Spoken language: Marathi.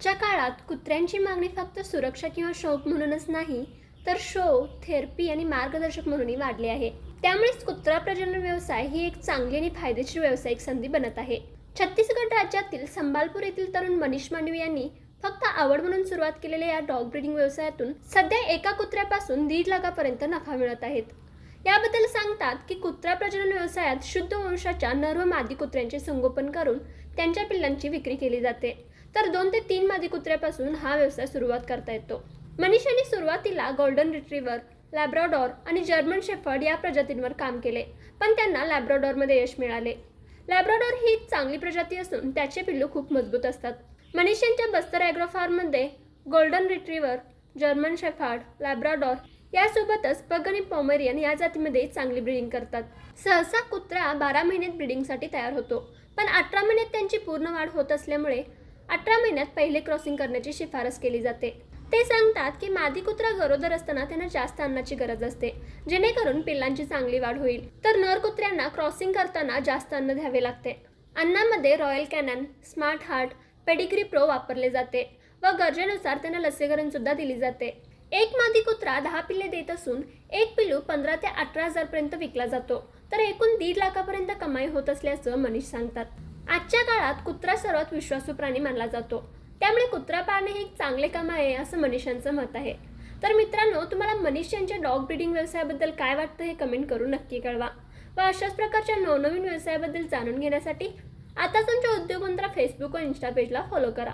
आजच्या काळात कुत्र्यांची मागणी फक्त सुरक्षा किंवा शौक म्हणूनच नाही तर शो थेरपी आणि मार्गदर्शक म्हणूनही वाढले आहे. त्यामुळेच कुत्रा प्रजनन व्यवसाय ही एक चांगली आणि फायदेशीर व्यावसायिक संधी बनत आहे. छत्तीसगड राज्यातील संबालपूर येथील तरुण मनीष मांडवी यांनी फक्त आवड म्हणून सुरुवात केलेल्या या डॉग ब्रीडिंग व्यवसायातून सध्या एका कुत्र्यापासून दीड लाखापर्यंत नफा मिळत आहेत. याबद्दल सांगतात की कुत्रा प्रजनन व्यवसायात शुद्ध वंशाच्या नर व मादी कुत्र्यांचे संगोपन करून त्यांच्या पिल्लांची विक्री केली जाते. तर दोन ते तीन मादी कुत्र्यापासून हा व्यवसाय सुरुवात करता येतो. मनीषांनी सुरुवातीला गोल्डन रिट्रीव्हर लॅब्रॉडॉर आणि जर्मन शेफर्ड या प्रजातींवर काम केले पण त्यांना लॅब्रॉडॉरमध्ये यश मिळाले. लॅब्रॉडॉर ही चांगली प्रजाती असून त्याचे पिल्लू खूप मजबूत असतात. मनीषांच्या बस्तर ॲग्रो फार्ममध्ये golden retriever German shepherd Labrador यासोबतच पग आणि पॉमेरियन या जातीमध्ये चांगली ब्रीडिंग करतात. सहसा कुत्रा बारा महिन्यात ब्रीडिंगसाठी तयार होतो पण अठरा महिन्यात त्यांची पूर्ण वाढ होत असल्यामुळे अठरा महिन्यात पहिले क्रॉसिंग करण्याची शिफारस केली जाते. ते सांगतात की मादी कुत्रा गरोदर असताना त्यांना जास्त अन्नाची गरज असते जेणेकरून पिल्लांची चांगली वाढ होईल. तर नर कुत्र्यांना क्रॉसिंग करताना जास्त अन्न द्यावे लागते. अन्नामध्ये Royal Canin Smart Heart Pedigree Pro वापरले जाते व गरजेनुसार त्यांना लसीकरण सुद्धा दिली जाते. एक मादी कुत्रा दहा पिल्ले देत असून एक पिल्लू पंधरा ते अठरा हजारपर्यंत विकला जातो. तर एकूण दीड लाखापर्यंत कमाई होत असल्याचं मनीष सांगतात. आजच्या काळात कुत्रा सर्वात विश्वासू प्राणी मानला जातो. त्यामुळे कुत्रा पाळणे हे एक चांगले काम आहे असं मनीषांचं मत आहे. तर मित्रांनो तुम्हाला मनीष यांच्या डॉग ब्रीडिंग व्यवसायाबद्दल काय वाटतं हे कमेंट करून नक्की कळवा. व अशाच प्रकारच्या नवनवीन व्यवसायाबद्दल जाणून घेण्यासाठी आताच आमच्या उद्योगमंत्रा फेसबुक व इन्स्टा पेजला फॉलो करा.